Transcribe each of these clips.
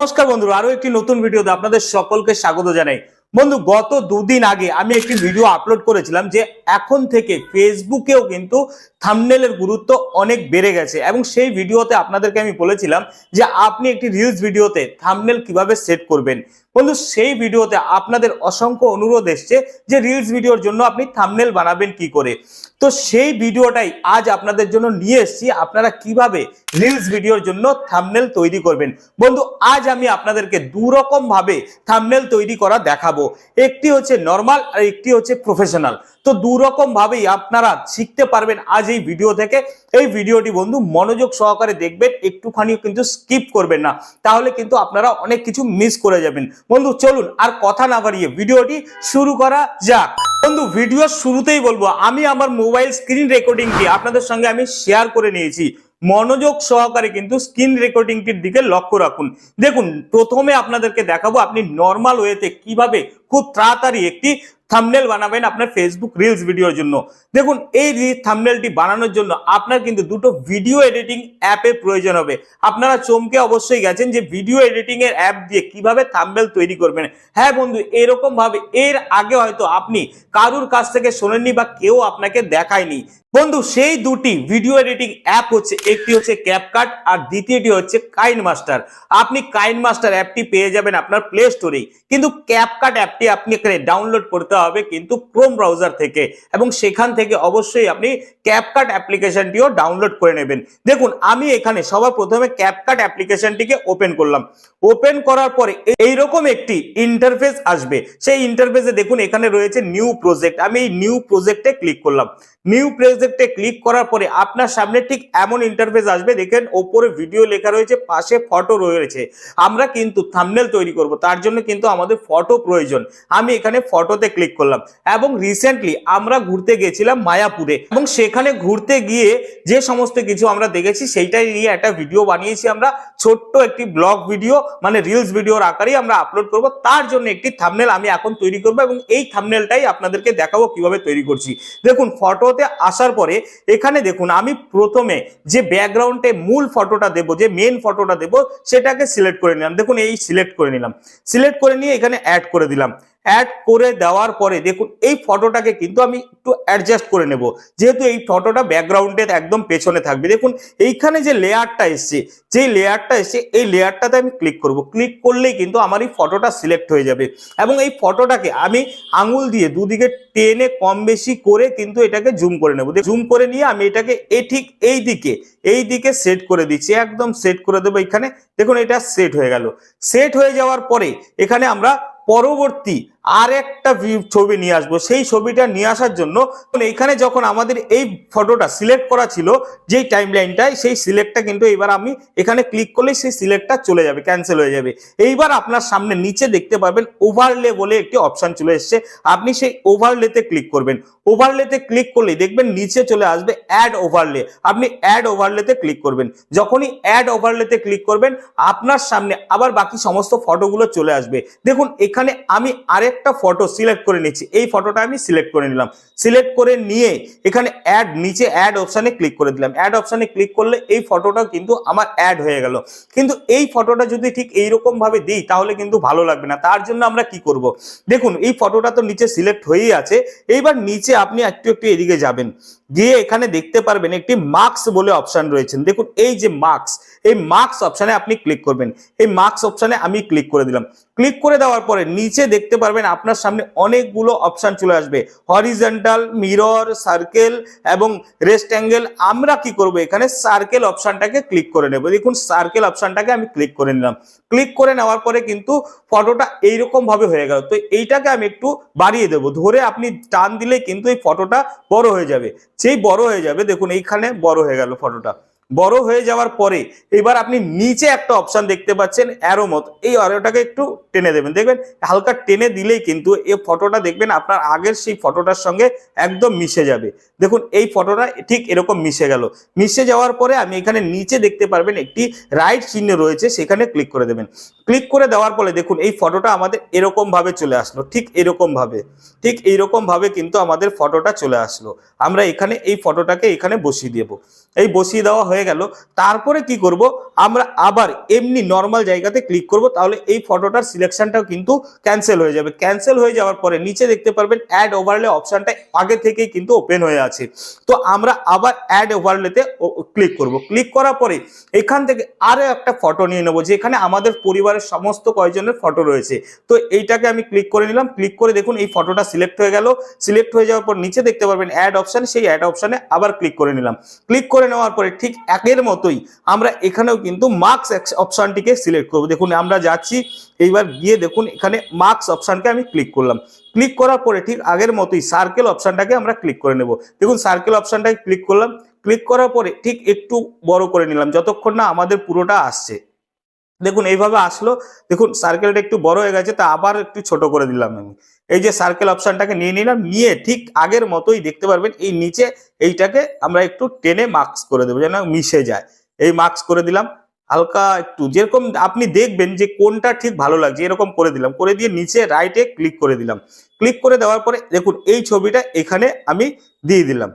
নমস্কার বন্ধুরা, আরও একটি নতুন ভিডিওতে আপনাদের সকলকে স্বাগত জানাই। বন্ধু, গত দুদিন আগে আমি একটি ভিডিও আপলোড করেছিলাম যে এখন থেকে ফেসবুকেও কিন্তু থামনেলের গুরুত্ব অনেক বেড়ে গেছে এবং সেই ভিডিওতে আপনাদেরকে আমি বলেছিলাম যে আপনি একটি রিলস ভিডিওতে থামনেল কীভাবে সেট করবেন। বন্ধু, সেই ভিডিওতে আপনাদের অসংখ্য অনুরোধ এসছে যে রিলস ভিডিওর জন্য আপনি থামনেল বানাবেন কি করে। তো সেই ভিডিওটাই আজ আপনাদের জন্য নিয়ে এসেছি। আপনারা কীভাবে রিলস ভিডিওর জন্য থামনেল তৈরি করবেন? বন্ধু, আজ আমি আপনাদেরকে দু রকম ভাবে থামনেল তৈরি করা দেখাবো। একটি হচ্ছে নর্মাল আর একটি হচ্ছে প্রফেশনাল তো দু রকম ভাবেই আপনারা শিখতে পারবেন আজ এই ভিডিও থেকে, এই ভিডিওটি বন্ধু মনোযোগ সহকারে দেখবেন একটুখানি কিন্তু স্কিপ করবেন না। তাহলে কিন্তু আপনারা অনেক কিছু মিস করে যাবেন। বন্ধু, চলুন আর কথা না বাড়িয়ে ভিডিওটি শুরু করা যাক। বন্ধু ভিডিওর শুরুতেই বলব, আমি আমার মোবাইল স্ক্রিন রেকর্ডিংটি আপনাদের সঙ্গে আমি শেয়ার করে নিয়েছি। মনোযোগ সহকারে কিন্তু স্ক্রিন রেকর্ডিংটির দিকে লক্ষ্য রাখুন। দেখুন, প্রথমে আপনাদেরকে দেখাবো আপনি নর্মাল ওয়েতে কীভাবে খুব তাড়াতাড়ি একটি থামনেল বানাবেন আপনার ফেসবুক রিলস ভিডিওর জন্য। দেখুন, এই থামনেলটি বানানোর জন্য আপনার কিন্তু দুটো ভিডিও এডিটিং অ্যাপের প্রয়োজন হবে। আপনারা চমকে অবশ্যই গেছেন যে ভিডিও এডিটিং এর অ্যাপ দিয়ে কীভাবে থামনেল তৈরি করবেন। হ্যাঁ বন্ধু এরকম ভাবে এর আগে হয়তো আপনি কারুর কাছ থেকে শোনেননি বা কেউ আপনাকে দেখায়নি। বন্ধু, সেই দুটি ভিডিও এডিটিং অ্যাপ হচ্ছে, একটি হচ্ছে ক্যাপকাট আর দ্বিতীয়টি হচ্ছে কাইন মাস্টার আপনি কাইন মাস্টার অ্যাপটি পেয়ে যাবেন আপনার প্লে স্টোরেই কিন্তু ক্যাপকাট অ্যাপটি আপনি এখানে ডাউনলোড করতে হবে কিন্তু ক্রোম ব্রাউজার থেকে এবং সেখান থেকে অবশ্যই আপনি ক্যাপকাট অ্যাপ্লিকেশনটিও ডাউনলোড করে নেবেন। দেখুন, আমি এখানে সবার প্রথমে ক্যাপকাট অ্যাপ্লিকেশনটিকে ওপেন করলাম। ওপেন করার পরে এইরকম একটি ইন্টারফেস আসবে। সেই ইন্টারফেসে দেখুন, এখানে রয়েছে নিউ প্রজেক্ট আমি এই নিউ প্রজেক্টে ক্লিক করলাম। নিউ প্রজেক্টে ক্লিক করার পরে আপনার সামনে ঠিক এমন ইন্টারফেস আসবে। দেখেন, ওপরে ভিডিও লেখা রয়েছে, পাশে ফটো রয়েছে। আমরা কিন্তু থামনেল তৈরি করব। তার জন্য কিন্তু আমাদের ফটো প্রয়োজন। আমি এখানে ফটোতে ক্লিক করলাম। এবং রিসেন্টলি আমরা ঘুরতে গেছিলাম মায়াপুরে। এবং সেখানে ঘুরতে গিয়ে যে সমস্ত কিছু আমরা দেখেছি, সেইটাই নিয়ে একটা ভিডিও বানিয়েছি আমরা। ছোট্ট একটি ব্লগ ভিডিও মানে রিলস ভিডিওর আকারেই আমরা আপলোড করব। তার জন্য একটি থামনেল আমি এখন তৈরি করব এবং এই থামনেলটাই আপনাদেরকে দেখাবো কীভাবে তৈরি করছি। দেখুন ফটোতে আসার পরে এখানে দেখুন, আমি প্রথমে যে ব্যাকগ্রাউন্ডে মূল ফটোটা দেবো, যে মেন ফটোটা দেবো, সেটাকে সিলেক্ট করে নিলাম। দেখুন, এই সিলেক্ট করে নিলাম। সিলেক্ট করে নিয়ে এখানে অ্যাড করে দিলাম। অ্যাড করে দেওয়ার পরে দেখুন, এই ফটোটাকে কিন্তু আমি একটু অ্যাডজাস্ট করে নেব। যেহেতু এই ফটোটা ব্যাকগ্রাউন্ডের একদম পেছনে থাকবে। দেখুন, এইখানে যে লেয়ারটা এসছে, যে লেয়ারটা এসছে, এই লেয়ারটাতে আমি ক্লিক করব। ক্লিক করলেই কিন্তু আমার এই ফটোটা সিলেক্ট হয়ে যাবে। এবং এই ফটোটাকে আমি আঙুল দিয়ে দুদিকে টেনে কম বেশি করে কিন্তু এটাকে জুম করে নেব। জুম করে নিয়ে আমি এটাকে এ ঠিক এই দিকে এই দিকে সেট করে দিচ্ছি। একদম সেট করে দেবো এখানে দেখুন, এটা সেট হয়ে গেল। সেট হয়ে যাওয়ার পরে এখানে আমরা পরবর্তী আর একটা ছবি নিয়ে আসব। সেই ছবিটা নিয়ে আসার জন্য এখানে যখন আমাদের এই ফটোটা সিলেক্ট করা ছিল, যেই টাইম লাইনটায় সেই সিলেক্টটা কিন্তু এবার আমি এখানে ক্লিক করলে সেই সিলেক্টটা চলে যাবে ক্যান্সেল হয়ে যাবে। এইবার আপনার সামনে নিচে দেখতে পাবেন ওভারলে বলে একটি অপশন চলে এসছে। আপনি সেই ওভারলেতে ক্লিক করবেন। ওভারলেতে ক্লিক করলেই দেখবেন নিচে চলে আসবে অ্যাড ওভারলে আপনি অ্যাড ওভারলেতে ক্লিক করবেন। যখনই অ্যাড ওভারলেতে ক্লিক করবেন, আপনার সামনে আবার বাকি সমস্ত ফটোগুলো চলে আসবে। দেখুন, এখানে আমি আরেকটা ফটো সিলেক্ট করে নিচ্ছি। এই ফটোটা আমি সিলেক্ট করে নিলাম। সিলেক্ট করে নিয়ে এখানে অ্যাড নিচে অ্যাড অপশানে ক্লিক করে দিলাম। অ্যাড অপশানে ক্লিক করলে এই ফটোটা কিন্তু আমার অ্যাড হয়ে গেল। কিন্তু এই ফটোটা যদি ঠিক এইরকমভাবে দিই, তাহলে কিন্তু ভালো লাগবে না। তার জন্য আমরা কি করব? দেখুন, এই ফটোটা তো নিচে সিলেক্ট হয়েই আছে। এইবার নিচে আপনি একটু একটু এদিকে যাবেন। গিয়ে এখানে দেখতে পারবেন একটি মার্কস বলে অপশন রয়েছেন। দেখুন, এই যে মার্কস এই মার্কস অপশানে আপনি ক্লিক করবেন। এই মার্কস অপশানে আমি ক্লিক করে দিলাম। ক্লিক করে দেওয়ার পরে নিচে দেখতে পারবেন আপনার সামনে অনেকগুলো অপশন চলে আসবে। হরিজেন্টাল মিরর সার্কেল এবং রেস্ট অ্যাঙ্গেল আমরা কি করব এখানে? সার্কেল অপশনটাকে ক্লিক করে নেব। দেখুন সার্কেল অপশনটাকে আমি ক্লিক করে নিলাম। ক্লিক করে নেওয়ার পরে কিন্তু ফটোটা এইরকম ভাবে হয়ে গেল। তো এইটাকে আমি একটু বাড়িয়ে দেবো। ধরে আপনি টান দিলে কিন্তু এই ফটোটা বড় হয়ে যাবে। সেই বড় হয়ে যাবে। দেখুন, এইখানে বড় হয়ে গেল ফটোটা বড় হয়ে যাওয়ার পরে এবার আপনি নিচে একটা অপশন দেখতে পাচ্ছেন অ্যারো মত এই অ্যারোটাকে একটু টেনে দেবেন। দেখবেন, হালকা টেনে দিলেই কিন্তু এই ফটোটা দেখবেন, আপনার আগের সেই ফটোটার সঙ্গে একদম মিশে যাবে। দেখুন, এই ফটোটা ঠিক এরকম মিশে গেল। মিশে যাওয়ার পরে আমি এখানে নিচে দেখতে পারবেন, একটি রাইট চিহ্ন রয়েছে, সেখানে ক্লিক করে দেবেন। ক্লিক করে দেওয়ার পরে দেখুন এই ফটোটা আমাদের এরকম ভাবে চলে আসলো, ঠিক এরকম ভাবে, ঠিক এইরকম ভাবে কিন্তু আমাদের ফটোটা চলে আসলো। আমরা এখানে এই ফটোটাকে এখানে বসিয়ে দেবো। এই বসিয়ে দেওয়া হয়ে গেল, তারপরে কি করব? আমরা আবার এমনি নর্মাল জায়গাতে ক্লিক করব, তাহলে এই ফটোটার সিলেকশনটাও কিন্তু ক্যান্সেল হয়ে যাবে। ক্যান্সেল হয়ে যাওয়ার পরে নিচে দেখতে পারবেন অ্যাড ওভারলে অপশনটা আগে থেকেই কিন্তু ওপেন হয়ে আছে। তো আমরা আবার অ্যাড ওভারলেতে ক্লিক করব। ক্লিক করার পরে এখান থেকে আরও একটা ফটো নিয়ে নেব, যেখানে আমাদের পরিবারের সমস্ত কয়জনের ফটো রয়েছে। তো এইটাকে আমি ক্লিক করে নিলাম। ক্লিক করে দেখুন এই ফটোটা সিলেক্ট হয়ে গেল। সিলেক্ট হয়ে যাওয়ার পর নিচে দেখতে পারবেন অ্যাড অপশন সেই অ্যাড অপশনে আবার ক্লিক করে নিলাম। ক্লিক করে নেওয়ার পরে ঠিক একের মতোই আমরা এখানেও কিন্তু মার্কস অপশনটিকে সিলেক্ট করব। দেখুন, আমরা যাচ্ছি। এইবার গিয়ে দেখুন, এখানে মার্কস অপশনকে আমি ক্লিক করলাম। ক্লিক করার পরে ঠিক আগের মতোই সার্কেল অপশনটাকে আমরা ক্লিক করে নেব। দেখুন সার্কেল অপশনটাকে ক্লিক করলাম। ক্লিক করার পরে ঠিক একটু বড় করে নিলাম। যতক্ষণ না আমাদের পুরোটা আসছে। দেখুন, এইভাবে আসলো। দেখুন সার্কেলটা একটু বড় হয়ে গেছে, তা আবার একটু ছোট করে দিলাম আমি। এই যে সার্কেল অপশনটাকে নিয়ে নিলাম, নিয়ে ঠিক আগের মতোই দেখতে পারবেন, এই নিচে এইটাকে আমরা একটু টেনে মার্কস করে দেবো, যেন মিশে যায়। এই মার্কস করে দিলাম, হালকা একটু, যেরকম আপনি দেখবেন যে কোনটা ঠিক ভালো লাগছে, এরকম করে দিলাম। করে দিয়ে নিচে রাইটে ক্লিক করে দিলাম। ক্লিক করে দেওয়ার পরে, দেখুন, এই ছবিটা এখানে আমি দিয়ে দিলাম।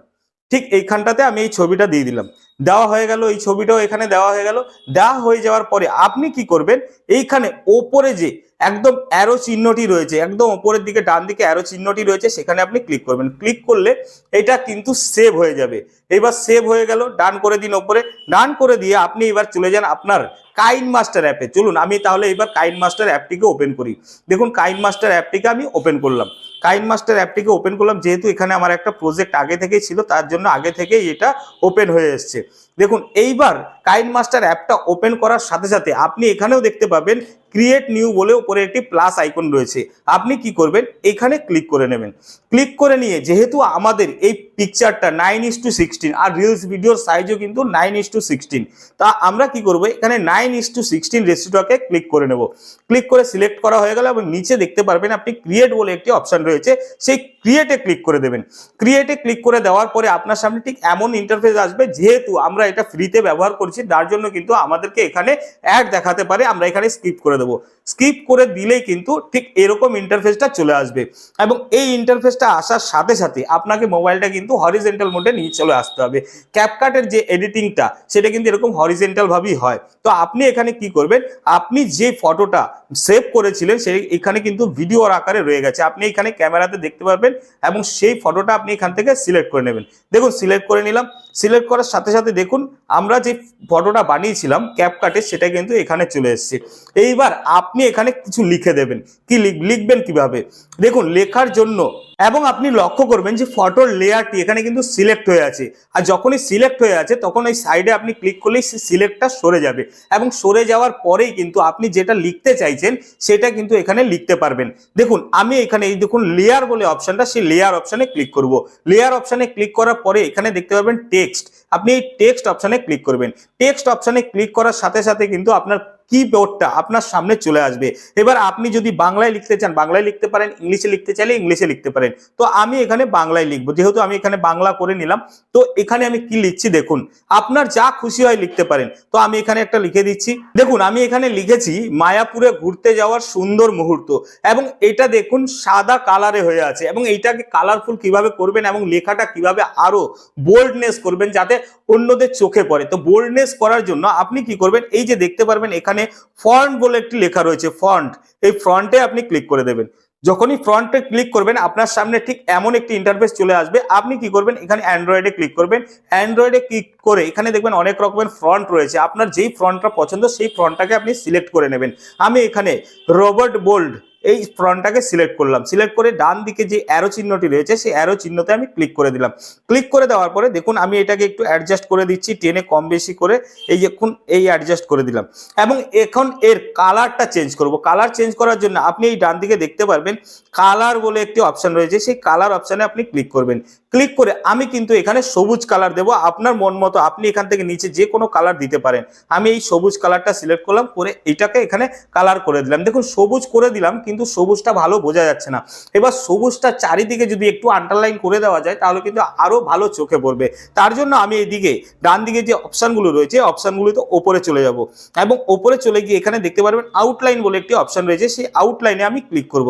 ঠিক এইখানটাতে আমি এই ছবিটা দিয়ে দিলাম। দেওয়া হয়ে গেল, এই ছবিটাও এখানে দেওয়া হয়ে গেল। দেওয়া হয়ে যাওয়ার পরে আপনি কি করবেন? এইখানে ওপরে যে একদম অ্যারো চিহ্নটি রয়েছে, একদম ওপরের দিকে ডান দিকে অ্যারো চিহ্নটি রয়েছে, সেখানে আপনি ক্লিক করবেন। ক্লিক করলে এটা কিন্তু সেভ হয়ে যাবে। এবার সেভ হয়ে গেল ডান করে দিন ওপরে। ডান করে দিয়ে আপনি এবার চলে যান আপনার কাইন মাস্টার অ্যাপে চলুন, আমি তাহলে এবার কাইন মাস্টার অ্যাপটিকে ওপেন করি। দেখুন কাইন মাস্টার অ্যাপটিকে আমি ওপেন করলাম। কাইন মাস্টার অ্যাপটিকে ওপেন করলাম, যেহেতু এখানে আমার একটা প্রজেক্ট আগে থেকেই ছিল, তার জন্য আগে থেকেই এটা ওপেন হয়ে এসছে। দেখুন, এইবার কাইন মাস্টার অ্যাপটা ওপেন করার সাথে সাথে আপনি এখানেও দেখতে পাবেন ক্রিয়েট নিউ বলে উপরে একটি প্লাস আইকন রয়েছে। আপনি কি করবেন? এখানে ক্লিক করে নেবেন। ক্লিক করে নিয়ে, যেহেতু আমাদের এই পিকচারটা নাইন ইস টু সিক্সটিন আর রিলস ভিডিওর সাইজও কিন্তু নাইন ইস টু সিক্সটিন, তা আমরা কি করব? এখানে নাইন ইস টু সিক্সটিন রেসিটোকে ক্লিক করে নেব। ক্লিক করে সিলেক্ট করা হয়ে গেল এবং নিচে দেখতে পারবেন আপনি ক্রিয়েট বলে একটি অপশন রয়েছে। সেই ক্রিয়েটে ক্লিক করে দেবেন। ক্রিয়েটে ক্লিক করে দেওয়ার পরে আপনার সামনে ঠিক এমন ইন্টারফেস আসবে, যেহেতু আমরা এটা ফ্রিতে ব্যবহার করছি তার জন্য কিন্তু আমাদেরকে এখানে অ্যাড দেখাতে পারে, আমরা এখানে স্কিপ করে দেবো। স্কিপ করে দিলেই কিন্তু ঠিক এরকম ইন্টারফেসটা চলে আসবে। এবং এই ইন্টারফেসটা আসার সাথে সাথে আপনাকে মোবাইলটা কিন্তু হরিজেন্টাল মোডে নিয়ে চলে আসতে হবে। ক্যাপকাটের যে এডিটিংটা সেটা কিন্তু এরকম হরিজেন্টাল ভাবেই হয়। তো আপনি এখানে কি করবেন, আপনি যে ফটোটা সেভ করেছিলেন, সেই এখানে কিন্তু ভিডিওর আকারে রয়ে গেছে। আপনি এখানে ক্যামেরাতে দেখতে পারবেন এবং সেই ফটোটা আপনি এখান থেকে সিলেক্ট করে নেবেন। দেখুন সিলেক্ট করে নিলাম। সিলেক্ট করার সাথে সাথে দেখুন, আমরা যে ফটোটা বানিয়েছিলাম ক্যাপকাটে সেটা কিন্তু এখানে চলে এসছে। এইবার আপনি এখানে কিছু লিখে দেবেন। কি লিখ- লিখবেন কীভাবে? দেখুন, লেখার জন্য এবং আপনি লক্ষ্য করবেন যে ফটোর লেয়ারটি এখানে কিন্তু সিলেক্ট হয়ে আছে। আর যখনই সিলেক্ট হয়ে আছে, তখন ওই সাইডে আপনি ক্লিক করলেই সেই সিলেক্টটা সরে যাবে। এবং সরে যাওয়ার পরেই কিন্তু আপনি যেটা লিখতে চাইছেন, সেটা কিন্তু এখানে লিখতে পারবেন। দেখুন, আমি এখানে এই দেখুন লেয়ার বলে অপশানটা সেই লেয়ার অপশানে ক্লিক করব। লেয়ার অপশানে ক্লিক করার পরে এখানে দেখতে পাবেন টেক্সট আপনি এই টেক্সট অপশানে ক্লিক করবেন। টেক্সট অপশানে ক্লিক করার সাথে সাথে কিন্তু আপনার কিবোর্ডটা আপনার সামনে চলে আসবে। এবার আপনি যদি বাংলায় লিখতে চান, বাংলায় লিখতে পারেন, ইংলিশে লিখতে চাইলে ইংলিশে লিখতে পারেন। তো আমি এখানে বাংলায় লিখব, যেহেতু আমি এখানে বাংলা করে নিলাম। তো এখানে আমি কি লিখছি দেখুন, আপনার যা খুশি হয় লিখতে পারেন। তো আমি এখানে একটা লিখে দিচ্ছি। দেখুন, আমি এখানে লিখেছি মায়াপুরে ঘুরতে যাওয়ার সুন্দর মুহূর্ত এবং এটা দেখুন সাদা কালারে হয়ে আছে এবং এইটাকে কালারফুল কীভাবে করবেন এবং লেখাটা কীভাবে আরও বোল্ডনেস করবেন যাতে অন্যদের চোখে পড়ে। তো বোল্ডনেস করার জন্য আপনি কি করবেন? এই যে দেখতে পারবেন এখানে ফন্ট বলে একটি লেখা রয়েছে ফন্ট এই ফ্রন্টে আপনি ক্লিক করে দেবেন। যখনই ফ্রন্টে ক্লিক করবেন, আপনার সামনে ঠিক এমন একটি ইন্টারফেস চলে আসবে। আপনি কি করবেন? এখানে অ্যান্ড্রয়েডে ক্লিক করবেন। অ্যান্ড্রয়েডে ক্লিক করে এখানে দেখবেন অনেক রকমের ফ্রন্ট রয়েছে। আপনার যেই ফ্রন্টটা পছন্দ, সেই ফ্রন্টটাকে আপনি সিলেক্ট করে নেবেন। আমি এখানে রবার্ট বোল্ড এই ফ্রন্টটাকে সিলেক্ট করলাম। সিলেক্ট করে ডান দিকে যে অ্যারো চিহ্নটি রয়েছে, সেই অ্যারো চিহ্নতে আমি ক্লিক করে দিলাম। ক্লিক করে দেওয়ার পরে দেখুন, আমি এটাকে একটু অ্যাডজাস্ট করে দিচ্ছি টেনে কম বেশি করে এই এখন এই অ্যাডজাস্ট করে দিলাম। এবং এখন এর কালারটা চেঞ্জ করব। কালার চেঞ্জ করার জন্য আপনি এই ডান দিকে দেখতে পারবেন কালার বলে একটি অপশান রয়েছে। সেই কালার অপশানে আপনি ক্লিক করবেন। ক্লিক করে আমি কিন্তু এখানে সবুজ কালার দেবো। আপনার মন মতো আপনি এখান থেকে নিচে যে কোনো কালার দিতে পারেন। আমি এই সবুজ কালারটা সিলেক্ট করলাম, করে এটাকে এখানে কালার করে দিলাম। দেখুন, সবুজ করে দিলাম, কিন্তু সবুজটা ভালো বোঝা যাচ্ছে না। এবার সবুজটা চারিদিকে যদি একটু আন্ডারলাইন করে দেওয়া যায়, তাহলে কিন্তু আরও ভালো চোখে পড়বে। তার জন্য আমি এইদিকে ডান দিকে যে অপশানগুলো রয়েছে অপশনগুলোতে ওপরে চলে যাব। এবং ওপরে চলে গিয়ে এখানে দেখতে পারবেন আউটলাইন বলে একটি অপশন রয়েছে, সেই আউটলাইনে আমি ক্লিক করব।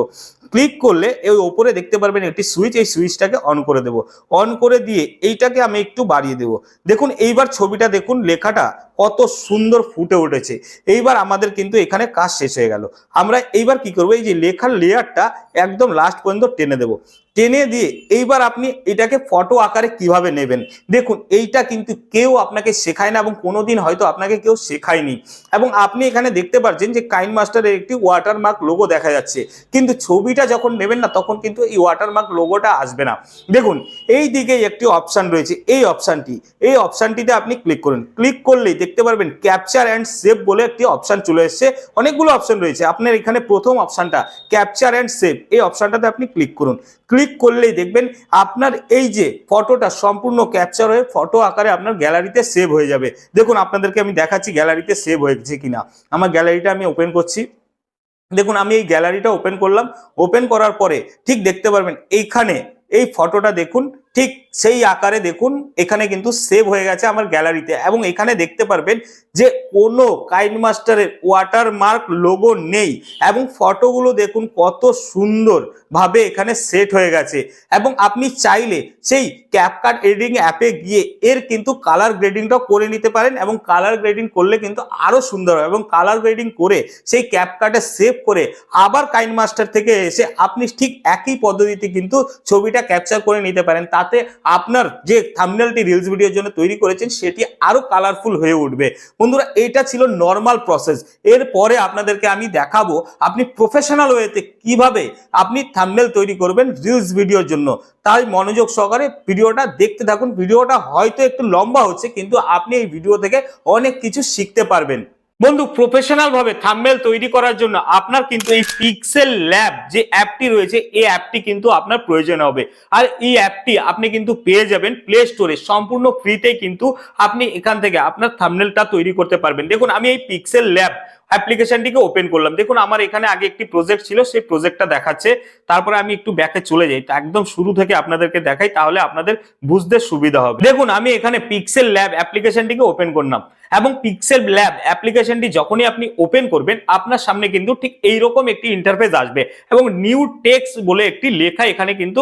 ক্লিক করলে এই ওপরে দেখতে পারবেন একটি সুইচ এই সুইচটাকে অন করে দেব। অন করে দিয়ে এইটাকে আমি একটু বাড়িয়ে দেব। দেখুন এইবার ছবিটা দেখুন লেখাটা কত সুন্দর ফুটে উঠেছে। এইবার আমাদের কিন্তু এখানে কাজ শেষ হয়ে গেল। আমরা এইবার কি করব, এই যে লেখার লেয়ারটা একদম লাস্ট পর্যন্ত টেনে দেব। টেনে দিয়ে এইবার আপনি এটাকে ফটো আকারে কীভাবে নেবেন? দেখুন, এইটা কিন্তু কেউ আপনাকে শেখায় না এবং কোনোদিন হয়তো আপনাকে কেউ শেখায়নি। এবং আপনি এখানে দেখতে পাচ্ছেন যে কাইন মাস্টারের একটি ওয়াটারমার্ক লোগো দেখা যাচ্ছে। কিন্তু ছবিটা যখন নেবেন না, তখন কিন্তু এই ওয়াটারমার্ক লোগোটা আসবে না। দেখুন এই দিকে একটি অপশান রয়েছে। এই অপশানটি এই অপশানটিতে আপনি ক্লিক করুন। ক্লিক করলেই দেখতে পারবেন ক্যাপচার অ্যান্ড সেভ বলে একটি অপশান চলে এসেছে। অনেকগুলো অপশান রয়েছে। আপনার এখানে প্রথম অপশানটা ক্যাপচার অ্যান্ড সেভ এই অপশানটাতে আপনি ক্লিক করুন। ক্লিক করলেই দেখবেন আপনার এই যে ফটোটা সম্পূর্ণ ক্যাপচার হয়ে ফটো আকারে আপনার গ্যালারিতে সেভ হয়ে যাবে। দেখুন, আপনাদেরকে আমি দেখাচ্ছি গ্যালারিতে সেভ হয়েছে কিনা। আমার গ্যালারিটা আমি ওপেন করছি। দেখুন, আমি এই গ্যালারিটা ওপেন করলাম। ওপেন করার পরে ঠিক দেখতে পারবেন, এইখানে এই ফটোটা দেখুন, ঠিক সেই আকারে দেখুন, এখানে কিন্তু সেভ হয়ে গেছে আমার গ্যালারিতে এবং এখানে দেখতে পারবেন যে কোনো কাইন মাস্টারের ওয়াটারমার্ক লোগো নেই। এবং ফটোগুলো দেখুন কত সুন্দর ভাবে এখানে সেট হয়ে গেছে। এবং আপনি চাইলে সেই ক্যাপকাট এডিটিং অ্যাপে গিয়ে এর কিন্তু কালার গ্রেডিংটাও করে নিতে পারেন এবং কালার গ্রেডিং করলে কিন্তু আরও সুন্দর হবে এবং কালার গ্রেডিং করে সেই ক্যাপকাটে সেভ করে আবার কাইন মাস্টার থেকে এসে আপনি ঠিক একই পদ্ধতিতে কিন্তু ছবিটা ক্যাপচার করে নিতে পারেন। তাতে আপনার যে থামনেলটি রিলস ভিডিওর জন্য তৈরি করেছেন, সেটি আরও কালারফুল হয়ে উঠবে। বন্ধুরা, এটা ছিল নর্মাল প্রসেস এরপরে আপনাদেরকে আমি দেখাবো আপনি প্রফেশনাল ওয়েতে কীভাবে আপনি থামনেল তৈরি করবেন রিলস ভিডিওর জন্য। তাই মনোযোগ সহকারে ভিডিওটা দেখতে থাকুন। ভিডিওটা হয়তো একটু লম্বা হচ্ছে, কিন্তু আপনি এই ভিডিও থেকে অনেক কিছু শিখতে পারবেন। বন্ধু প্রফেশনাল ভাবে থাম্বনেল তৈরি করার জন্য আপনার কিন্তু এই পিক্সেল ল্যাব যে অ্যাপটি রয়েছে, এই অ্যাপটি কিন্তু আপনার প্রয়োজন হবে। আর এই অ্যাপটি আপনি কিন্তু পেয়ে যাবেন প্লে স্টোরে সম্পূর্ণ ফ্রিতে কিন্তু আপনি এখান থেকে আপনার থাম্বনেলটা তৈরি করতে পারবেন। দেখুন, আমি এই পিক্সেল ল্যাব অ্যাপ্লিকেশনটিকে ওপেন করলাম। দেখুন, আমার এখানে আগে একটি প্রজেক্ট ছিল, সেই প্রজেক্টটা দেখাচ্ছে। তারপরে আমি একটু ব্যাকে চলে যাই। একদম শুরু থেকে আপনাদেরকে দেখাই, তাহলে আপনাদের বুঝতে সুবিধা হবে। দেখুন, আমি এখানে পিক্সেল ল্যাব অ্যাপ্লিকেশনটিকে ওপেন করলাম। এবং পিক্সেল ল্যাব অ্যাপ্লিকেশনটি যখনই আপনি ওপেন করবেন, আপনার সামনে কিন্তু ঠিক এইরকম একটি ইন্টারফেস আসবে এবং নিউ টেক্স বলে একটি লেখা এখানে কিন্তু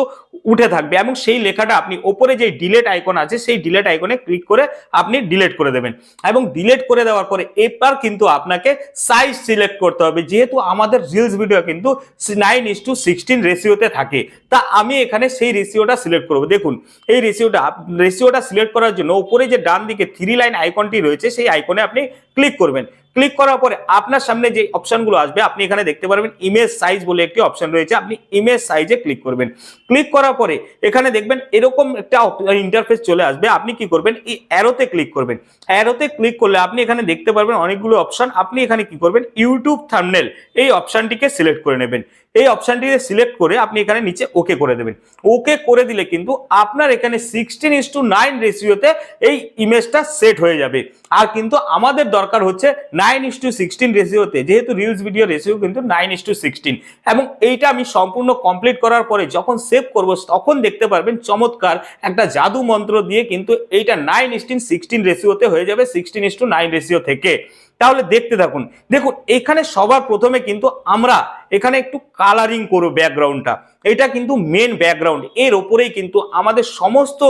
উঠে থাকবে এবং সেই লেখাটা আপনি ওপরে যে ডিলেট আইকন আছে, সেই ডিলেট আইকনে ক্লিক করে আপনি ডিলেট করে দেবেন। এবং ডিলেট করে দেওয়ার পরে এবার কিন্তু আপনাকে সাইজ সিলেক্ট করতে হবে। যেহেতু আমাদের রিলস ভিডিও কিন্তু নাইন ইস টু সিক্সটিন রেশিওতে থাকে, তা আমি এখানে সেই রেশিওটা সিলেক্ট করব। দেখুন, এই রেশিওটা রেশিওটা সিলেক্ট করার জন্য উপরে যে ডান দিকে থ্রি লাইন আইকনটি রয়েছে সেই আইকনে আপনি ক্লিক করবেন। ক্লিক করার পরে আপনার সামনে যে অপশনগুলো আসবে, আপনি এখানে দেখতে পারবেন ইমেজ সাইজ বলে একটি অপশন রয়েছে, আপনি ইমেজ সাইজে ক্লিক করবেন। ক্লিক করার পরে এখানে দেখবেন এরকম একটা ইন্টারফেস চলে আসবে, আপনি কি করবেন? এই অ্যারোতে ক্লিক করবেন। অ্যারোতে ক্লিক করলে আপনি এখানে দেখতে পারবেন অনেকগুলো অপশন আপনি এখানে কি করবেন? ইউটিউব থামনেল এই অপশনটিকে সিলেক্ট করে নেবেন। এই অপশনটিকে সিলেক্ট করে আপনি এখানে নিচে ওকে করে দেবেন। ওকে করে দিলে কিন্তু আপনার এখানে সিক্সটিন ইস টু নাইন রেশিওতে এই ইমেজটা সেট হয়ে যাবে। আর কিন্তু আমাদের দরকার হচ্ছে নাইন ইস টু সিক্সটিন রেশিওতে যেহেতু রিলস ভিডিও রেশিও কিন্তু নাইন ইস টু সিক্সটিন এবং এইটা আমি সম্পূর্ণ কমপ্লিট করার পরে যখন সেভ করব, তখন দেখতে পারবেন চমৎকার একটা জাদু মন্ত্র দিয়ে কিন্তু এইটা নাইন ইস্টিন সিক্সটিন রেশিওতে হয়ে যাবে sixteen is to nine ratio থেকে। তাহলে দেখতে থাকুন। দেখুন, এখানে সবার প্রথমে কিন্তু আমরা এখানে একটু কালারিং করো ব্যাকগ্রাউন্ডটা এটা কিন্তু মেন ব্যাকগ্রাউন্ড এর ওপরেই কিন্তু আমাদের সমস্ত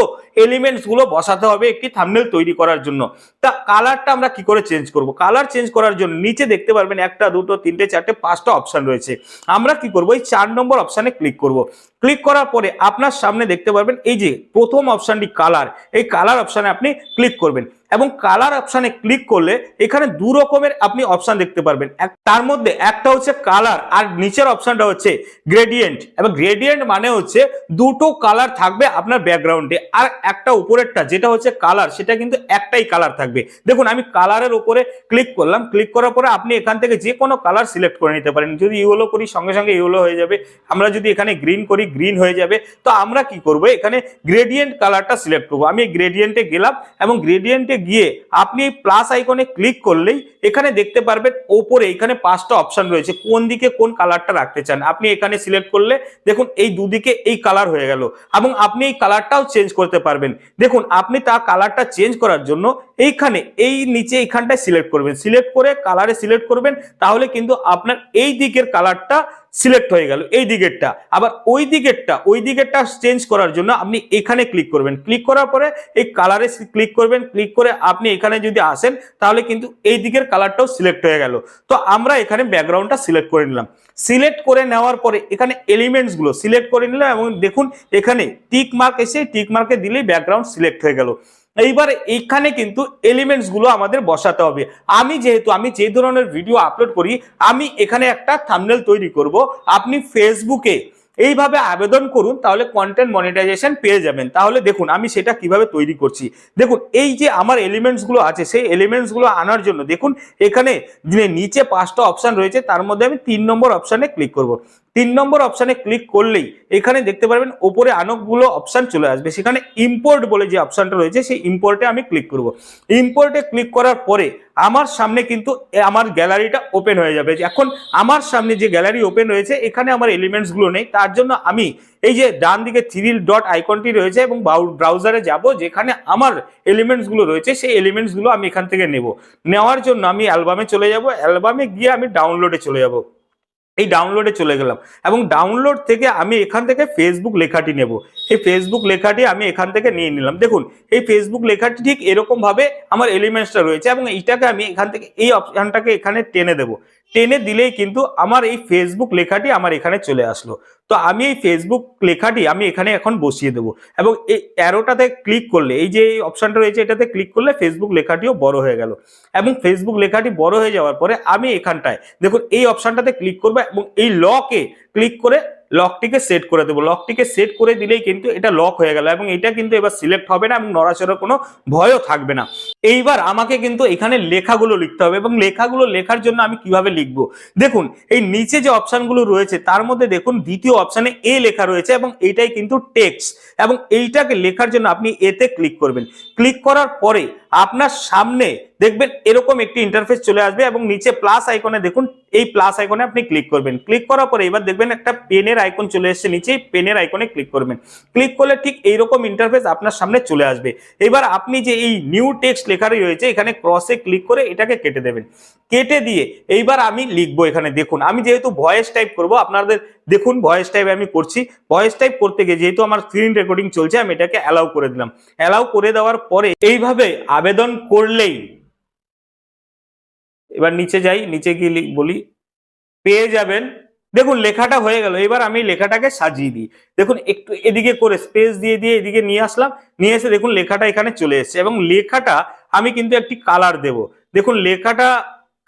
এলিমেন্টসগুলো বসাতে হবে একটি থাম্বনেল তৈরি করার জন্য। তা কালারটা আমরা কি করে চেঞ্জ করব? কালার চেঞ্জ করার জন্য নিচে দেখতে পারবেন একটা, দুটো, তিনটে, চারটে, পাঁচটা অপশন রয়েছে। আমরা কি করব? এই চার নম্বর অপশানে ক্লিক করব। ক্লিক করার পরে আপনার সামনে দেখতে পারবেন এই যে প্রথম অপশানটি কালার এই কালার অপশানে আপনি ক্লিক করবেন। এবং কালার অপশানে ক্লিক করলে এখানে দু রকমের আপনি অপশান দেখতে পারবেন। তার মধ্যে একটা হচ্ছে কালার আর নিচের অপশানটা হচ্ছে গ্রেডিয়েন্ট এবং গ্রেডিয়েন্ট মানে হচ্ছে দুটো কালার থাকবে আপনার ব্যাকগ্রাউন্ডে আর একটা উপরেরটা, যেটা হচ্ছে কালার সেটা কিন্তু একটাই কালার থাকবে। দেখুন, আমি কালারের উপরে ক্লিক করলাম। ক্লিক করার পরে আপনি এখান থেকে যে কোনো কালার সিলেক্ট করে নিতে পারেন। যদি ইউলো করি, সঙ্গে সঙ্গে ইউলো হয়ে যাবে। আমরা যদি এখানে গ্রিন করি গ্রিন হয়ে যাবে। তো আমরা কি করব? এখানে গ্রেডিয়েন্ট কালারটা সিলেক্ট করব। আমি গ্রেডিয়েন্টে গেলাম এবং গ্রেডিয়েন্টে গিয়ে আপনি এই প্লাস আইকনে ক্লিক করলেই এখানে দেখতে পারবেন ওপরে এখানে পাঁচটা অপশন রয়েছে। কোন দিকে কোন কালারটা রাখতে চান। আপনি এখানে সিলেক্ট করলে দেখুন, এই দুদিকে এই কালার হয়ে গেল এবং আপনি এই কালারটাও চেঞ্জ করতে পারবেন। দেখুন, আপনি তা কালারটা চেঞ্জ করার জন্য এইখানে, এই নিচে এইখানটায় সিলেক্ট করবেন। সিলেক্ট করে কালারে সিলেক্ট করবেন, তাহলে কিন্তু আপনার এই দিকের কালারটা সিলেক্ট হয়ে গেল এই দিকেরটা। আবার ওই দিকেরটা ওই দিকেরটা চেঞ্জ করার জন্য আপনি এখানে ক্লিক করবেন। ক্লিক করার পরে এই কালারে ক্লিক করবেন। ক্লিক করে আপনি এখানে যদি আসেন, তাহলে কিন্তু এই দিকের কালারটাও সিলেক্ট হয়ে গেল। তো আমরা এখানে ব্যাকগ্রাউন্ডটা সিলেক্ট করে নিলাম। সিলেক্ট করে নেওয়ার পরে এখানে এলিমেন্টসগুলো সিলেক্ট করে নিলাম এবং দেখুন এখানে টিক মার্ক এসে টিক মার্কে দিলেই ব্যাকগ্রাউন্ড সিলেক্ট হয়ে গেল। এইবার এইখানে কিন্তু এলিমেন্টসগুলো আমাদের বসাতে হবে। আমি যেহেতু, আমি যে ধরনের ভিডিও আপলোড করি, আমি এখানে একটা থাম্বনেল তৈরি করব। আপনি ফেসবুকে এইভাবে আবেদন করুন, তাহলে কন্টেন্ট মনিটাইজেশন পেয়ে যাবেন। তাহলে দেখুন, আমি সেটা কীভাবে তৈরি করছি। দেখুন, এই যে আমার এলিমেন্টসগুলো আছে, সেই এলিমেন্টসগুলো আনার জন্য দেখুন, এখানে নিচে পাঁচটা অপশন রয়েছে, তার মধ্যে আমি তিন নম্বর অপশানে ক্লিক করব। তিন নম্বর অপশানে ক্লিক করলেই এখানে দেখতে পারবেন ওপরে অনেকগুলো অপশান চলে আসবে। সেখানে ইম্পোর্ট বলে যে অপশানটা রয়েছে, সেই ইম্পোর্টে আমি ক্লিক করব। ইম্পোর্টে ক্লিক করার পরে আমার সামনে কিন্তু আমার গ্যালারিটা ওপেন হয়ে যাবে। এখন আমার সামনে যে গ্যালারি ওপেন রয়েছে, এখানে আমার এলিমেন্টসগুলো নেই। তার জন্য আমি এই যে ডান দিকে থ্রি ডট আইকনটি রয়েছে এবং ব্রাউজারে যাব, যেখানে আমার এলিমেন্টসগুলো রয়েছে, সেই এলিমেন্টসগুলো আমি এখান থেকে নেব। নেওয়ার জন্য আমি অ্যালবামে চলে যাব। অ্যালবামে গিয়ে আমি ডাউনলোডে চলে যাব। এই ডাউনলোডে চলে গেলাম। এবং ডাউনলোড থেকে আমি এখান থেকে ফেসবুক লেখাটি নেব। এই ফেসবুক লেখাটি আমি এখান থেকে নিয়ে নিলাম। দেখুন, এই ফেসবুক লেখাটি ঠিক এরকম ভাবে আমার এলিমেন্টসটা রয়েছে এবং এইটাকে আমি এখান থেকে, এই অপশনটাকে এখানে টেনে দেব। টেনে দিলেই কিন্তু আমার এই ফেসবুক লেখাটি আমার এখানে চলে আসলো। তো আমি এই ফেসবুক লেখাটি আমি এখানে এখন বসিয়ে দেবো এবং এই অ্যারোটাতে ক্লিক করলে, এই যে অপশানটা রয়েছে, এটাতে ক্লিক করলে ফেসবুক লেখাটিও বড় হয়ে গেল। এবং ফেসবুক লেখাটি বড় হয়ে যাওয়ার পরে আমি এখানটায়, দেখুন, এই অপশানটাতে ক্লিক করব এবং এই লকে ক্লিক করে লকটিকে সেট করে দেবো। লকটিকে সেট করে দিলেই কিন্তু এটা লক হয়ে গেল এবং এটা কিন্তু এবার সিলেক্ট হবে না এবং নড়াচড়ার কোনো ভয়ও থাকবে না। এইবার আমাকে কিন্তু এখানে লেখাগুলো লিখতে হবে এবং লেখাগুলো লেখার জন্য আমি কীভাবে লিখব? দেখুন, এই নিচে যে অপশানগুলো রয়েছে, তার মধ্যে দেখুন দ্বিতীয় অপশানে এ লেখা রয়েছে এবং এইটাই কিন্তু টেক্সট এবং এইটাকে লেখার জন্য আপনি এতে ক্লিক করবেন। ক্লিক করার পরে আপনার সামনে দেখবেন এরকম একটি ইন্টারফেস চলে আসবে এবং নিচে প্লাস আইকনে দেখুন, এই প্লাস আইকনে আপনি ক্লিক করবেন। ক্লিক করার পরে এবার দেখবেন একটা পেনের আইকন চলে এসেছে নিচে পেনের আইকনে ক্লিক করবেন। ক্লিক করলে ঠিক এইরকম ইন্টারফেস আপনার সামনে চলে আসবে। এবার আপনি যে এই নিউ টেক্সট লেখারই রয়েছে, এখানে ক্রসে ক্লিক করে এটাকে কেটে দেবেন। কেটে দিয়ে এইবার আমি লিখব এখানে। দেখুন, আমি যেহেতু ভয়েস টাইপ করব, আপনাদের দেখুন ভয়েস টাইপ আমি করছি। ভয়েস টাইপ করতে গিয়ে যেহেতু আমার স্ক্রিন রেকর্ডিং চলছে, আমি এটাকে অ্যালাউ করে দিলাম। অ্যালাউ করে দেওয়ার পরে এইভাবে আবেদন করলেই, এবার নিচে যাই, নিচে গিয়ে বলি, পেয়ে যাবেন। দেখুন, লেখাটা হয়ে গেল। এবার আমি লেখাটাকে সাজিয়ে দিই। দেখুন, একটু এদিকে করে স্পেস দিয়ে দিয়ে এদিকে নিয়ে আসলাম। নিয়ে এসে দেখুন, লেখাটা এখানে চলে এসেছে। এবং লেখাটা আমি কিন্তু একটি কালার দেব। দেখুন, লেখাটা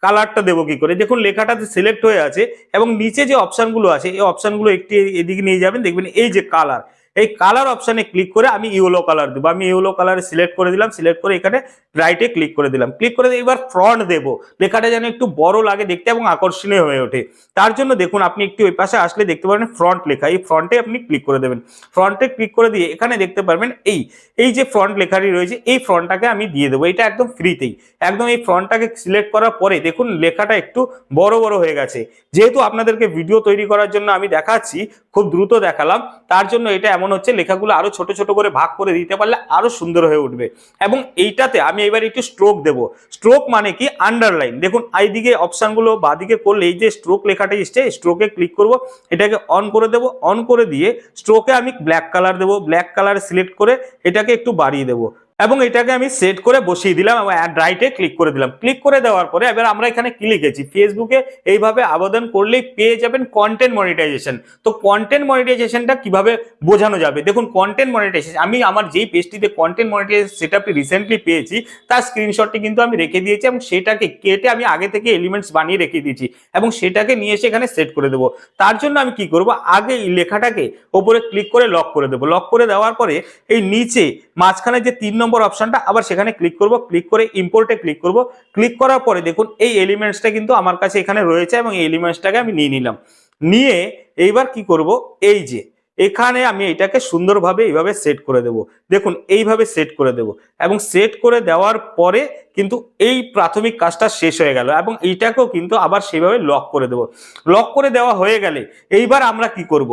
কালারটা দেবো কি করে? দেখুন লেখাটাতে সিলেক্ট হয়ে আছে এবং নিচে যে অপশানগুলো আছে, এই অপশানগুলো একটি এদিকে নিয়ে যাবেন, দেখবেন এই যে কালার এই কালার অপশনে ক্লিক করে আমি ইয়েলো কালার দেবো। আমি ইয়েলো কালার সিলেক্ট করে দিলাম সিলেক্ট করে এখানে রাইটে ক্লিক করে দিলাম। ক্লিক করে এবার ফ্রন্ট দেবো। লেখাটা যেন একটু বড় লাগে দেখতে এবং আকর্ষণীয় হয়ে ওঠে। তার জন্য দেখুন, আপনি একটু ওই পাশে আসলে দেখতে পারবেন ফ্রন্ট লেখা। এই ফ্রন্টে আপনি ক্লিক করে দেবেন। ফ্রন্টে ক্লিক করে দিয়ে এখানে দেখতে পারবেন এই এই যে ফ্রন্ট লেখাটি রয়েছে, এই ফ্রন্টটাকে আমি দিয়ে দেবো। এটা একদম ফ্রিতেই একদম এই ফ্রন্টটাকে সিলেক্ট করার পরে দেখুন, লেখাটা একটু বড় বড় হয়ে গেছে। যেহেতু আপনাদেরকে ভিডিও তৈরি করার জন্য আমি দেখাচ্ছি, খুব দ্রুত দেখালাম। তার জন্য এটা এমন হচ্ছে লেখাগুলো আরও ছোট ছোট করে ভাগ করে দিতে পারলে আরও সুন্দর হয়ে উঠবে। এবং এইটাতে আমি এবার একটু স্ট্রোক দেব। স্ট্রোক মানে কি? আন্ডারলাইন দেখুন, এইদিকে বা বাদিকে করলে এই যে স্ট্রোক লেখাটা এসছে স্ট্রোকে ক্লিক করব, এটাকে অন করে দেব। অন করে দিয়ে স্ট্রোকে আমি ব্ল্যাক কালার দেবো। ব্ল্যাক কালার সিলেক্ট করে এটাকে একটু বাড়িয়ে দেবো। এবং এটাকে আমি সেট করে বসিয়ে দিলাম এবং অ্যাড রাইটে ক্লিক করে দিলাম। ক্লিক করে দেওয়ার পরে এবার আমরা এখানে কি লিখেছি? ফেসবুকে এইভাবে আবেদন করলেই পেয়ে যাবেন কন্টেন্ট মনিটাইজেশন তো কন্টেন্ট মনিটাইজেশনটা কীভাবে বোঝানো যাবে? দেখুন কন্টেন্ট মনিটাইজেশন আমি আমার যেই পেজটিতে কন্টেন্ট মনিটাইজেশন সেটআপটি রিসেন্টলি পেয়েছি, তার স্ক্রিনশটটি কিন্তু আমি রেখে দিয়েছি এবং সেটাকে কেটে আমি আগে থেকে এলিমেন্টস বানিয়ে রেখে দিয়েছি এবং সেটাকে নিয়ে এসে এখানে সেট করে দেবো। তার জন্য আমি কি করব? আগে লেখাটাকে ওপরে ক্লিক করে লক করে দেবো। লক করে দেওয়ার পরে এই নিচে মাঝখানে যে তিন নম্বর অপশনটা আবার সেখানে ক্লিক করব ক্লিক করে ইম্পোর্টে ক্লিক করব। ক্লিক করার পরে দেখুন, এই এলিমেন্টসটা কিন্তু আমার কাছে এখানে রয়েছে এবং এই এলিমেন্টসটাকে আমি নিয়ে নিলাম। নিয়ে এইবার কি করব? এই যে, এখানে আমি এটাকে সুন্দরভাবে এইভাবে সেট করে দেব। দেখুন, এইভাবে সেট করে দেব। এবং সেট করে দেওয়ার পরে কিন্তু এই প্রাথমিক কাজটা শেষ হয়ে গেল এবং এইটাকেও কিন্তু আবার সেভাবে লক করে দেব। লক করে দেওয়া হয়ে গেলে এইবার আমরা কি করব?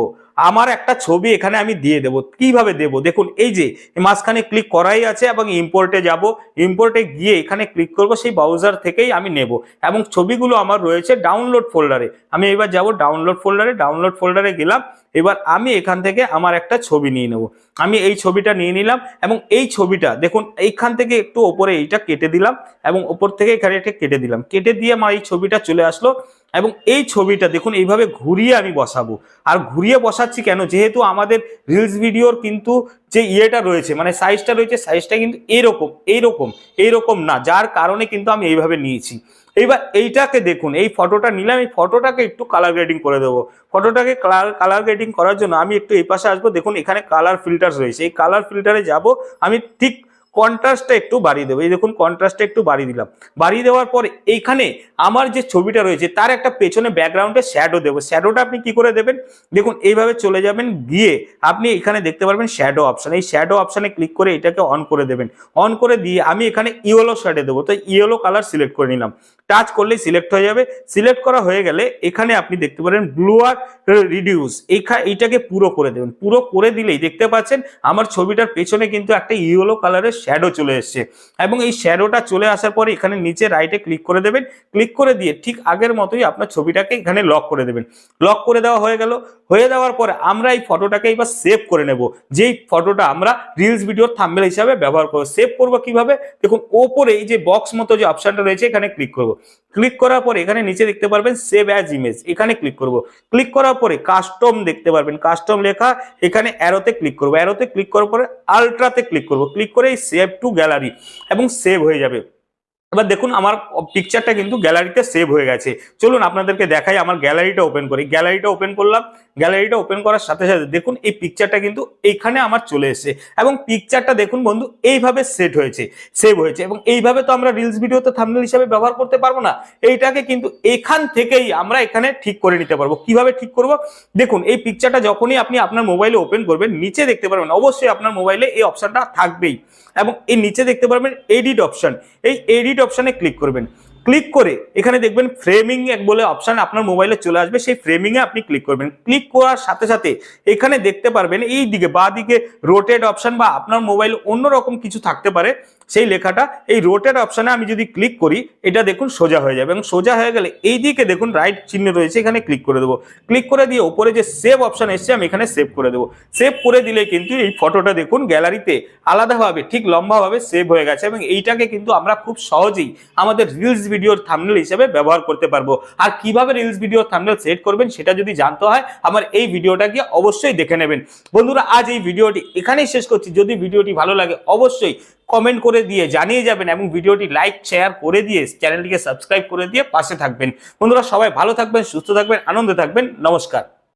আমার একটা ছবি এখানে আমি দিয়ে দেব। কীভাবে দেব? দেখুন, এই যে মাঝখানে ক্লিক করাই আছে এবং ইম্পোর্টে যাব। ইম্পোর্টে গিয়ে এখানে ক্লিক করব, সেই ব্রাউজার থেকেই আমি নেব। এবং ছবিগুলো আমার রয়েছে ডাউনলোড ফোল্ডারে আমি এবার যাব ডাউনলোড ফোল্ডারে ডাউনলোড ফোল্ডারে গেলাম। এবার আমি এখান থেকে আমার একটা ছবি নিয়ে নেব। আমি এই ছবিটা নিয়ে নিলাম এবং এই ছবিটা, দেখুন, এইখান থেকে একটু ওপরে এইটা কেটে দিলাম এবং ওপর থেকে এখানে এটা কেটে দিলাম। কেটে দিয়ে আমার এই ছবিটা চলে আসলো এবং এই ছবিটা, দেখুন, এইভাবে ঘুরিয়ে আমি বসাবো। আর ঘুরিয়ে বসাচ্ছি কেন? যেহেতু আমাদের রিলস ভিডিওর কিন্তু যে ইয়েটা রয়েছে মানে সাইজটা রয়েছে সাইজটা কিন্তু এরকম এইরকম এইরকম না। যার কারণে কিন্তু আমি এইভাবে নিয়েছি। এইবার এইটাকে দেখুন, এই ফটোটা নিলে আমি ফটোটাকে একটু কালার গ্রেডিং করে দেবো। ফটোটাকে কালার কালার গ্রেডিং করার জন্য আমি একটু এই পাশে আসব। দেখুন, এখানে কালার ফিল্টার রয়েছে। এই কালার ফিল্টারে যাব, আমি ঠিক কন্ট্রাস্টটা একটু বাড়িয়ে দেবো। এই দেখুন কন্ট্রাস্টটা একটু বাড়িয়ে দিলাম। বাড়িয়ে দেওয়ার পর এইখানে আমার যে ছবিটা রয়েছে, তার একটা পেছনে ব্যাকগ্রাউন্ডে শ্যাডো দেবো। শ্যাডোটা আপনি কি করে দেবেন? দেখুন, এইভাবে চলে যাবেন, গিয়ে আপনি এখানে দেখতে পারবেন শ্যাডো অপশান এই শ্যাডো অপশানে ক্লিক করে এটাকে অন করে দেবেন। অন করে দিয়ে আমি এখানে ইয়েলো শ্যাডে দেবো। তো ইয়েলো কালার সিলেক্ট করে নিলাম। টাচ করলেই সিলেক্ট হয়ে যাবে। সিলেক্ট করা হয়ে গেলে এখানে আপনি দেখতে পারেন ব্লু আর রিডিউস এইটাকে পুরো করে দেবেন। পুরো করে দিলেই দেখতে পাচ্ছেন, আমার ছবিটার পেছনে কিন্তু একটা ইয়েলো কালারের শ্যাডো চলে এসছে। এবং এই শ্যাডোটা চলে আসার পরে এখানে নিচে রাইটে ক্লিক করে দেবেন। ক্লিক করে দিয়ে ঠিক আগের মতোই আপনার ছবিটাকে এখানে লক করে দেবেন। লক করে দেওয়া হয়ে গেল। হয়ে দেওয়ার পরে আমরা এই ফটোটাকে এবার সেভ করে নেব। যেই ফটোটা আমরা রিলস ভিডিওর থাম্বেল হিসাবে ব্যবহার করব। সেভ করব কীভাবে? দেখুন, ওপরে এই যে বক্স মতো যে অপশনটা রয়েছে, এখানে ক্লিক করব। ক্লিক করার পরে এখানে নিচে দেখতে পারবেন সেভ অ্যাজ ইমেজ এখানে ক্লিক করব। ক্লিক করার পরে কাস্টম দেখতে পারবেন। কাস্টম লেখা এখানে অ্যারোতে ক্লিক করব। অ্যারোতে ক্লিক করার পরে আলট্রাতে ক্লিক করব। ক্লিক করে এই সেভ টু গ্যালারি এবং সেভ হয়ে যাবে। এবার দেখুন আমার পিকচারটা কিন্তু গ্যালারিতে সেভ হয়ে গেছে। চলুন আপনাদেরকে দেখাই, আমার গ্যালারিটা ওপেন করি। গ্যালারিটা ওপেন করলাম। গ্যালারিটা ওপেন করার সাথে সাথে দেখুন এই পিকচারটা কিন্তু এইখানে আমার চলে এসেছে। এবং পিকচারটা দেখুন বন্ধু, এইভাবে সেট হয়েছে সেভ হয়েছে। এবং এইভাবে তো আমরা রিলস ভিডিওতে থাম্বনেল হিসাবে ব্যবহার করতে পারব না। এইটাকে কিন্তু এখান থেকেই আমরা এখানে ঠিক করে নিতে পারব। কীভাবে ঠিক করব? দেখুন, এই পিকচারটা যখনই আপনি আপনার মোবাইলে ওপেন করবেন, নিচে দেখতে পারবেন। অবশ্যই আপনার মোবাইলে এই অপশনটা থাকবেই। এবং এই নিচে দেখতে পারবেন এডিট অপশান এই এডিট অপশানে ক্লিক করবেন। ক্লিক করে এখানে দেখবেন ফ্রেমিং এক বলে অপশন আপনার মোবাইলে চলে আসবে, সেই ফ্রেমিং এ আপনি ক্লিক করবেন। ক্লিক করার সাথে সাথে এখানে দেখতে পারবেন এই দিকে বা দিকে রোটেট অপশন বা আপনার মোবাইল অন্যরকম কিছু থাকতে পারে, সেই লেখাটা এই রোটেট অপশনে আমি যদি ক্লিক করি, এটা দেখুন সোজা হয়ে যাবে এবং সোজা হয়ে গেলে এই দিকে দেখুন রাইট চিহ্ন রয়েছে, এখানে ক্লিক করে দেবো। ক্লিক করে দিয়ে ওপরে যে সেভ অপশন এসছে, আমি এখানে সেভ করে দেবো। সেভ করে দিলে কিন্তু এই ফটোটা দেখুন গ্যালারিতে আলাদাভাবে, ঠিক লম্বাভাবে সেভ হয়ে গেছে এবং এইটাকে কিন্তু আমরা খুব সহজেই আমাদের রিলস ভিডিওর থামনেল হিসেবে ব্যবহার করতে পারব। আর কীভাবে রিলস ভিডিওর থামনেল সেট করবেন সেটা যদি জানতে হয়, আমার এই ভিডিওটা গিয়ে অবশ্যই দেখে নেবেন। বন্ধুরা, আজ এই ভিডিওটি এখানেই শেষ করছি। যদি ভিডিওটি ভালো লাগে, অবশ্যই কমেন্ট করে দিয়ে জানিয়ে যাবেন এবং ভিডিওটি লাইক শেয়ার করে দিয়ে চ্যানেলটিকে সাবস্ক্রাইব করে দিয়ে পাশে থাকবেন। বন্ধুরা, সবাই ভালো থাকবেন, সুস্থ থাকবেন, আনন্দে থাকবেন। নমস্কার।